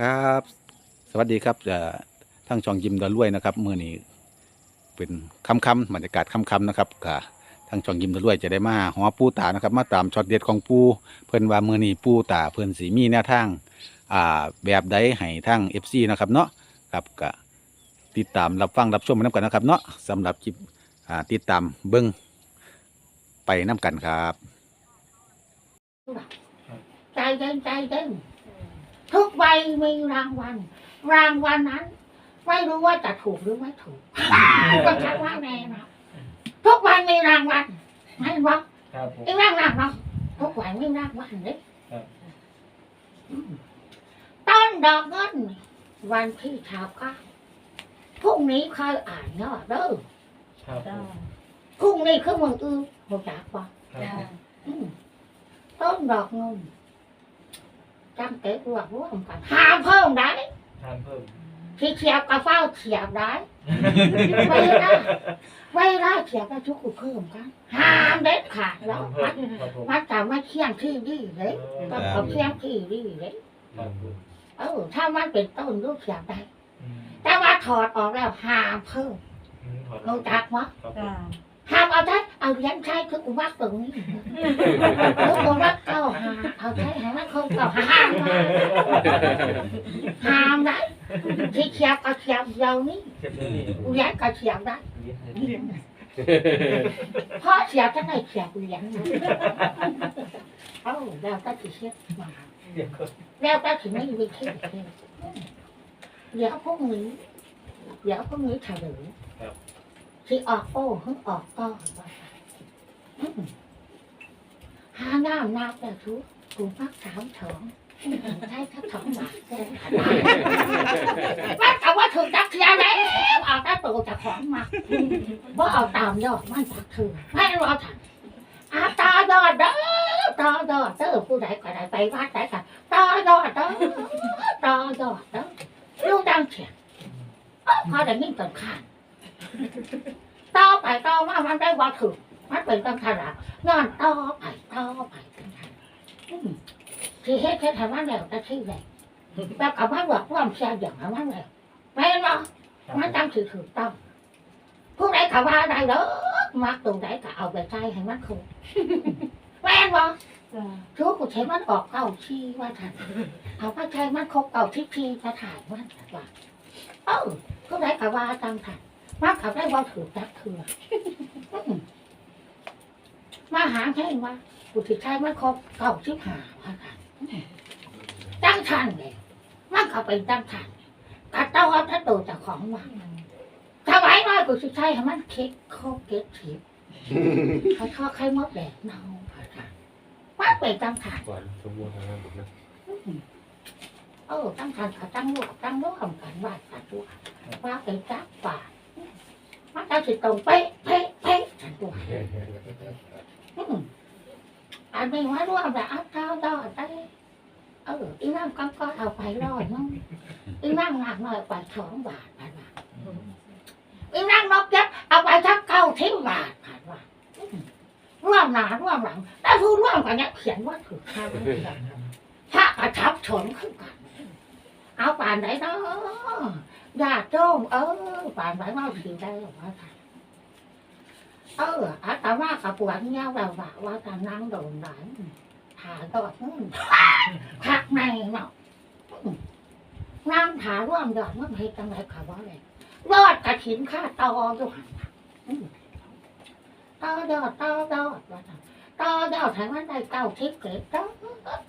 ครับ สวัสดีครับจะทั้งช่องยิมดอรวยนะครับเมื่อนี้เป็นคำคำๆบรรยากาศคำคำๆนะครับกับทั้งช่องยิมดอรวยจะได้มาหอปูตานะครับ มาตามช็อตเด็ดของปูเพิ่อนว่าเมื่อนี้ปูตาเพิ่อนสีมีแนวทางอ่าแบบใดให้ทั้ง FC นะครับเนาะครับก็ติดตามรับฟังรับชมมาน้ำกันนะครับเนาะสำหรับคลิปอ่ติดตามเบิ้งไปน้กันครับใจเย็นใจเย็น ทุกใบมีรางวัล รางวัลนั้น ไม่รู้ว่าจะถูกหรือไม่ถูกก็ใช่ว่าแน่นะทุกวันมีรางวัลไม่บอกครับผมอีรางวัลเนาะทุกวันมีรางวัลเลยครับอืมต้นดอกเงินวันที่ชาวก้าพรุ่งนี้ใครอ่านเนาะเด้อครับผมพรุ่งนี้คือมึงอือหัวจักว่าครับผมอืมต้นดอกเงิน จำเก็บรวบรวมกันหาเพิ่มได้ทานเพิ่มที่เฉียบกับเฝ้าเฉียบได้ เวลาเวลาเฉียบก็ชุกเพิ่มกันห้ามเด็ดขาดแล้วเพิ่มัมดครับผมมัดจะไม่เที่ยงที่ดีเลยต้องเอาเที่ยงที่ดีเลยครับผมเออถ้ามันเป็นต้นลูกเฉียบได้ อืมแต่ว่าถอดออกแล้วห้ามเพิ่มอืมถอดรู้จักมั้ยครับผมห้ามเอาใช้เอาเลี้ยงใช้คืออุบัติตรงนี้คืออุบัติเก้าหาเอาใช้ให้มันคงเก้าหาห้ามมาห้ามได้ที่เฉียบก็เฉียบเดียวนี้เทียบเท่านี้เลี้ยงก็เฉียบได้เลี้ยงพ่อเสียทั้งในเสียเลี้ยงเอ้าแล้วก็ถือเสียมาเลี้ยงก็แล้วก็ถือไม่มีเที่ยวเดี๋ยวพวกนี้เดี๋ยวพวกนี้เฉลย ที่ออกโอ้หึออกก็อืมหาน้ำน้ำแต่ทุกกูพักสามถองใช่ทักถองบาทแค่ว่าแต่ว่าถึงจักเทียแล้วเอาแต่ตัวจากของมาว่าเอาตามยอดมันจักคือไม่รอถังอาตายอดเด้อตายอดเด้อผู้ใดก็ได้ไปวัดได้ค่ะตายอดเด้อตายอดเด้อลูกดังเฉียงเอ้าพอได้ยินต้นข้าน ต่อไปต่อมามันได้ว่าถึงมันเป็นต้นขนาดงานต่อไปต่อไปเป็นขนาดอืมที่เฮ็ดเฮ็ดให้มันแล้วแต่ที่ไหนแล้วกับมันบอกความเสียอย่างให้มันแล้วไม่เนาะมันจำถือถูกต้องผู้ใดก็ว่าได้เด้อมักตรงไหนก็เอาไปใช้ให้มันคุ้มแม่นบ่ทุกกูใช้มันออกเก้าชี้ว่าทันเอาไปใช้มันครบเก้าที่ชี้จะถ่ายมันว่าเอ้าผู้ใดก็ว่าจังทัน มักเขาได้ว่าถือจักคืออืมมาหาแค่ว่ากูถือใช้มันครบเก้าที่หาว่าทันจังทันเลยมันเขาเป็นจังทันกะเต้าเอาถ้าโตจากของว่าถ้าไว้น้อยกูสิใช่ให้มันเค็ดโคกเก็ดทิพย์เขาชอบไข่มดแดงเน่าผ่าทางว่าเป็นตั้งทานก่อนสมบูรณ์ทางนั้นผมนะเออตั้งทานกับตั้งลูกตั้งลูกทำกันว่ากันตัวว่าเป็นจักป่า มันจะสิตรงเป๊ะเป๊ะเป๊ะกันตัวอันนี้ว่าร่วมแบบเอาเท้าดอดได้เอออีนั่งก็ก็เอาไปรอดมั้งอีนั่งหนักหน่อยไปสองบาทผ่านมาอีนั่งนกยักษ์เอาไปทักเก้าทิ้งบาทผ่านมาร่วมหนาร่วมหลังแต่ผู้ร่วมกันเนี่ยเขียนว่าถูกทางถ้ากระชับชนขึ้นกัน เอาป่านไหนเนาะ อย่าโจมเออปานไหนมาถือได้หรอว่าท่านเอออาตมากับปวดเงี้ยแบบว่าว่าจะนั่งโดนไหนถาตอดนพักในเนาะนั่งถาร่วมยอดมันเหตุจังไรค่ะว่าเลยยอดกระถินค่าตออยู่หันน่ะอืมตอยอดตอยอดว่าตอยอดแถมมันได้เก้าทิพเกตตอ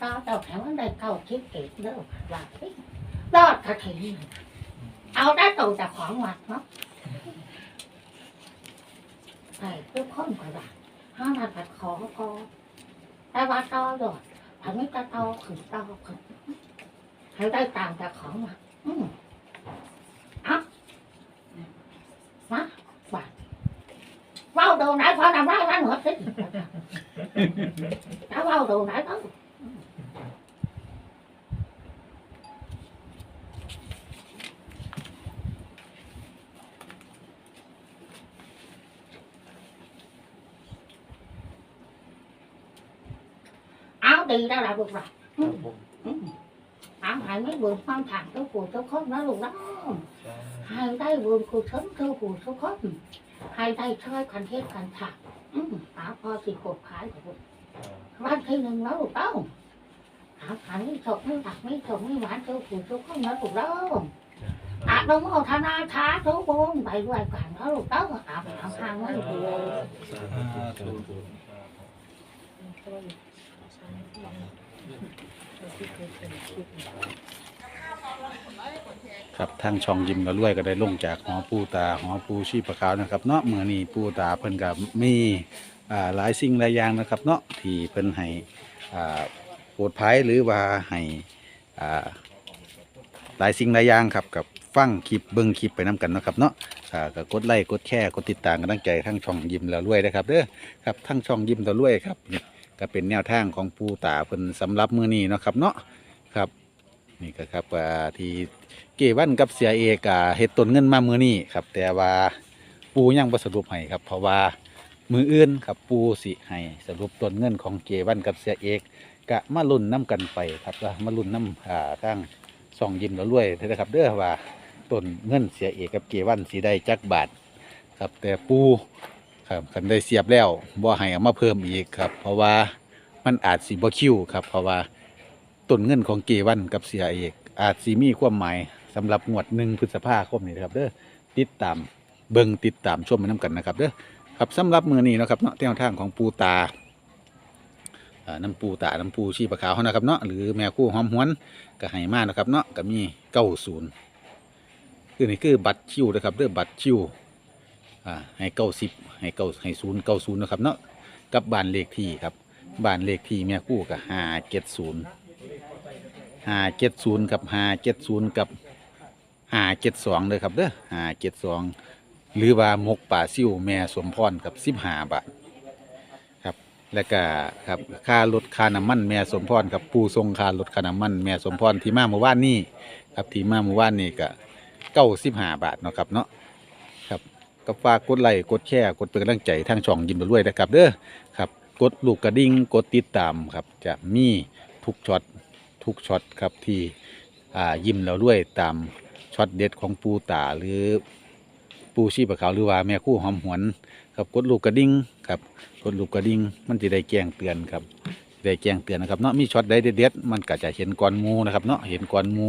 ตอยอดแถมมันได้เก้าทิพเกตเด้อว่าสิยอดกระถิ่น เอาได้ตัวจากของวัดเนาะใช่ทุกคนก็ได้ห้ามาตัดของพอแต่ว่าต่อยอดถ้าไม่ตะตอขึ้นตอขึ้นให้ได้ตามจากของวัดอืมเอามาวัดเว้าดูไหนพอนำได้ร้านหัวสิถ้าเว้าดูไหนต้อง ดีแล้วล่ะลูกหลานครับผมอืมเอาให้ายไม่บุญความถางเจ้าปู่เจ้าคนนะลูกนะใช่ให้ได้บุญกุศลเจ้าปู่เจ้าคนให้ได้ช่วยคันเทศคันถักอืมหาพอสิกดขายกับลูกครับวันที่หนึ่งแล้วลูกเต้าหาขันไม่ฉกไม่ถักไม่ฉกไม่หวานเจ้าปู่เจ้าคนนะลูกเต้าอาตโมทนาชาทุกบุญไปด้วยกันนะลูกเต้าอาไปทำทางไว้ดูสาธุ ครับทางช่องยิมเราล้วยก็ได้ลงจากหอปูตาหอปูชีพขาวนะครับ เนาะเมื่อนี้ปูตาเพิ่นกับมีอ่าหลายสิ่งหลายอย่างนะครับ เนาะที่เพิ่นให้อ่าโปรดภัยหรือว่าให้อ่าหลายสิ่งหลายอย่างครับกับฟังคลิปเบิ่งคลิปไปนํกันนะครับเนาะอ่าก็กดไลค์กดแชร์กดติดตามกันตั้งใจทั้งช่องยิมเราล้วยนะครับเด้อครับทั้งช่องยิมเราล้วยครับ ก็เป็นแนวทางของปูตาเพิ่นสำหรับมือนี้เนาะครับเนาะครับ นี่ก็ครับอ่าที่เกวันกับเสียเอกอะเฮ็ดต้นเงินมามือนี้ครับ แต่ว่าปูยังบ่สรุปให้ครับ เพราะว่ามืออื่นครับปูสิให้สรุปต้นเงินของเกวันกับเสียเอกกะมาลุ้นน้กันไปครับว่ามาลุ้นน้ำอ่าทางส่องยิ้มแล้วรวยเด้อครับ เด้อว่าต้นเงินเสียเอกกับเกวันสิได้จักบาท ครับแต่ปู ครับคันได้เสียบแล้วบ่ให้เอามาเพิ่มอีกครับ เพราะว่ามันอาจสิบ่คิวครับ เพราะว่าต้นเงินของเกวันกับเสียเอกอาจสีมีความหมายสำหรับงวดหนึ่งพฤษภาคมนี้นะครับเด้อติดตามเบิ่งติดตามชมไปน้ำกันนะครับเด้อครับสำหรับมือนี้เนาะครับเนาะแนวทางของปูตาอ่าน้ำปูตาน้ำปูชีปะขาวเขานะครับเนาะหรือแมวคู่หอมหวนก็ให้มานะครับเนาะก็มีเก้าศูนย์คือนี่คือบัตรชิวนะครับเด้อบัตรชิว อ่าให้เก้าสิบให้เก้าให้ศูนย์เก้าศูนย์นะครับเนาะกับบ้านเลขที่ครับบ้านเลขที่แม่คู่กับห้าเจ็ดศูนย์ห้าเจ็ดศูนย์กับห้าเจ็ดศูนย์กับห้าเจ็ดสองเลยครับเด้อห้าเจ็ดสองหรือว่ามกป่าซิ่วแม่สมพรกับสิบห้าบาทครับแล้วก็ครับค่ารถค่าน้ำมันแม่สมพรกับปูทรงค่ารถค่าน้ำมันแม่สมพรที่มาเมื่อวานนี้ครับที่มาเมื่อวานนี้ก็เก้าสิบห้าบาทเนาะครับเนาะ ก็ฝากกดไลค์กดแชร์กดเป็นกำลังใจทางช่องยิ้มไปด้วยนะครับเด้อครับกดลูกกระดิ่งกดติดตามครับจะมีทุกช็อตทุกช็อตครับที่อ่ายิ้มแล้วด้วยตามช็อตเด็ดของปูตาหรือปูชีพขาวหรือว่าแม่คู่หอมหวนครับกดลูกกระดิ่งครับกดลูกกระดิ่งมันจะได้แจ้งเตือนครับได้แจ้งเตือนนะครับเนาะมีช็อตใดเด็ดๆมันก็จะเห็นก่อนหมูนะครับเนาะเห็นก่อนหมู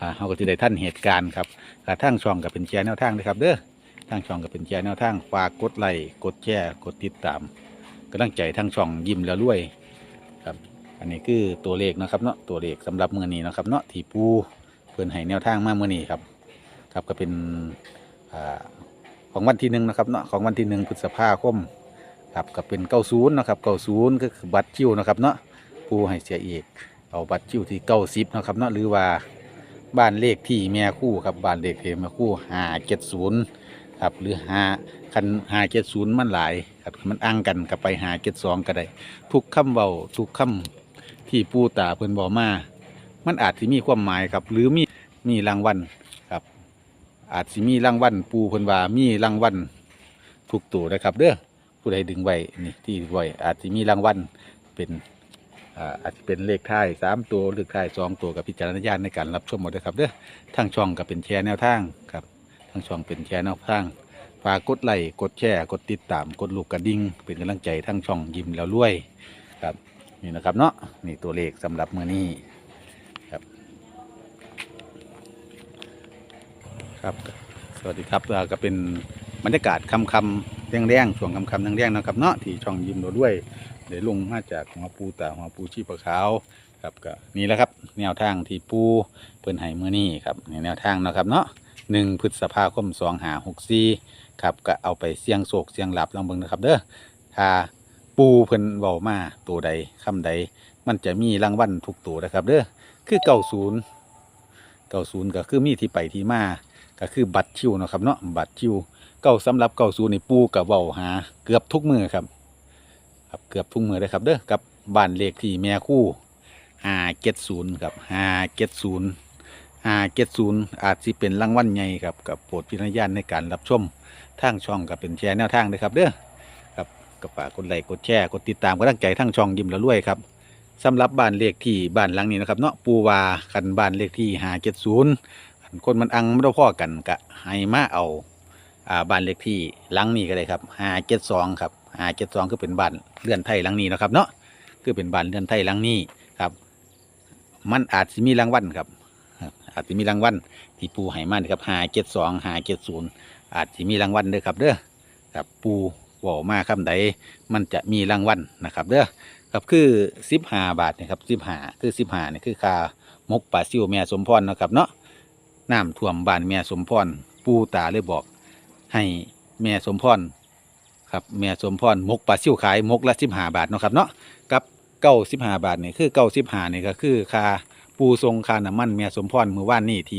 อ่าเขาก็จะได้ท่านเหตุการณ์ครับกระทั่งช่องกับเป็นแชร์แนวทางนะครับเด้อ ทางช่องกับเป็นแชร์แนวทางฝากกดไลค์กดแชร์กดติดตามกำลังใจทางช่องยิ้มแล้วรวยอันนี้คือตัวเลขนะครับเนาะตัวเลขสำหรับมือนี้นะครับเนาะที่ปูเพื่อนให้แนวทางมามือนี้ครับครับก็เป็นอ่าของวันที่หนึ่งนะครับเนาะของวันที่หนึ่งพฤษภาคมครับก็เป็นเก้าศูนย์นะครับเก้าศูนย์ก็คือบัตรคิวนะครับเนาะปูให้เสียเอกเอาบัตรคิวที่เก้าสิบนะครับเนาะหรือว่าบ้านเลขที่แม่คู่ครับบ้านเลขที่แม่คู่ห้าเจ็ดศูนย์ ครับหรือหาคันหาเจ็ดศูนย์มันหลายครับมันอ้างกันกับไปหาเจ็ดสองก็ได้ทุกคำเบาทุกคำที่ปูตาเพิ่นบอกมา มันอาจสิมีความหมายครับ หรือมีมีรางวัลครับ อาจสิมีรางวัลปูเพิ่นว่ามีรางวัลทุกตัวนะครับ เด้อผู้ใดดึงไว้นี่ที่ไว้อาจสิมีรางวัลเป็นอาจจะเป็นเลขท้ายสามตัวเลขท้ายสองตัวกับพิจารณญาณในการรับชมหมดเลยครับเด้อทางช่องก็เป็นแชร์แนวทางครับ ทางช่องเป็นแชร์แนวทางฝากกดไลค์กดแชร์กดติดตามกดลูกกระดิ่งเป็นกำลังใจทางช่องยิ้มแล้วรวยครับนี่นะครับเนาะนี่ตัวเลขสำหรับมือนี้ครับครับ สวัสดีครับอ่าก็เป็นบรรยากาศคำคำแรงๆช่วงคำคำแรงๆนะครับเนาะที่ช่องยิ้มเราด้วยเดี๋ยวลงมาจากหัวปูตาหัวปูชีพขาวครับก็นี่แหละครับ แนวทางที่ปูเพิ่นให้มือนี้ครับนี่แนวทางนะครับเนาะ หนึ่งพฤษภาคมสองหาหกสี่ครับก็เอาไปเสี่ยงโศกเสี่ยงหลับลองเบิ่งนะครับเด้อถ้าปูเพิ่นเว้ามาตัวใดคำใด มันจะมีรางวัลทุกตัวนะครับเด้อคือเก้าศูนย์เก้าศูนย์ก็คือมีที่ไปที่มาก็คือบัตรชิวนะครับเนาะบัตรชิวเก้าสำหรับเก้าศูนย์ในปูกับเว้าหา เกือบทุกมือครับครับเกือบทุกมือเลยครับเด้อกับบ้านเลขที่แม่คู่ห้าเจ็ดศูนย์ครับห้าเจ็ดศูนย์ ห้าเจ็ดศูนย์อาจสิเป็นรางวัลใหญ่ครับกับโปรดพิจารณาณในการรับชมทางช่องกับเป็นแชร์แนวทางเลยครับเด้อครับก็ฝากกดไลค์กดแชร์กดติดตามกำลังใจทั้งช่องยิ้มแล้วรวยครับสำหรับบ้านเลขที่บ้านหลังนี้นะครับเนาะปูวาคันบ้านเลขที่570คันคนมันอังไม่ได้พ่อกันก็ให้มาเอาอ่าบ้านเลขที่หลังนี้ก็ได้ครับ572ครับ572คือเป็นบ้านเรือนไทยหลังนี้นะครับเนาะคือเป็นบ้านเรือนไทยหลังนี้ครับ มันอาจสิมีรางวัลครับ อาจจะมีรางวัลที่ปูให้มานี่ครับ572 570องหาเจจะมีรางวัลเด้อครับเด้อครับปูเว้ามาคำใดมันจะมีรางวัลนะครับเด้อครับคือสิบห้าบาทเนี่ยครับสิบห้าคือสิบห้าเนี่ยคือคามกปลาซิวแม่สมพรนะครับเนาะน้ำท่วมบ้านแม่สมพรปูตาเลยบอก ให้แม่สมพรครับแม่สมพรมกปลาซิวขายมกละสิบห้าบาทนะครับเนาะกับเก้าสิบห้าบาทเนี่ยคือเก้าสิบห้าเนี่ยก็คือค่า ปูทรงคาน้ำมันแม่สมพรเมื่อวานนี้ที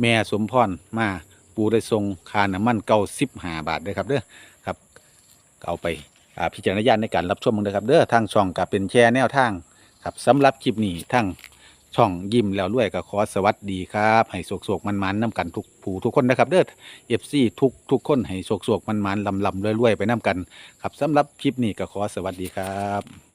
แม่สมพรมาปูได้ทรงคาน้ำมันเก้าสิบห้าบาทเด้อครับเด้อครับเอาไปอ่าพิจารณญาณในการรับชมมึงนะครับเด้อทางช่องกับเป็นแชร์แนวทางครับสำหรับคลิปนี้ทางช่องยิ้มแล้วรวยก็ขอสวัสดีครับให้โศกโศกมันมันๆน้ำกันทุกผู้ทุกคนนะครับ เด้อเอฟซีทุกทุกคนให้โศกโศกมันมันๆลำลำรวยๆไปน้ำกัน ครับสำหรับคลิปนี้ก็ขอสวัสดีครับ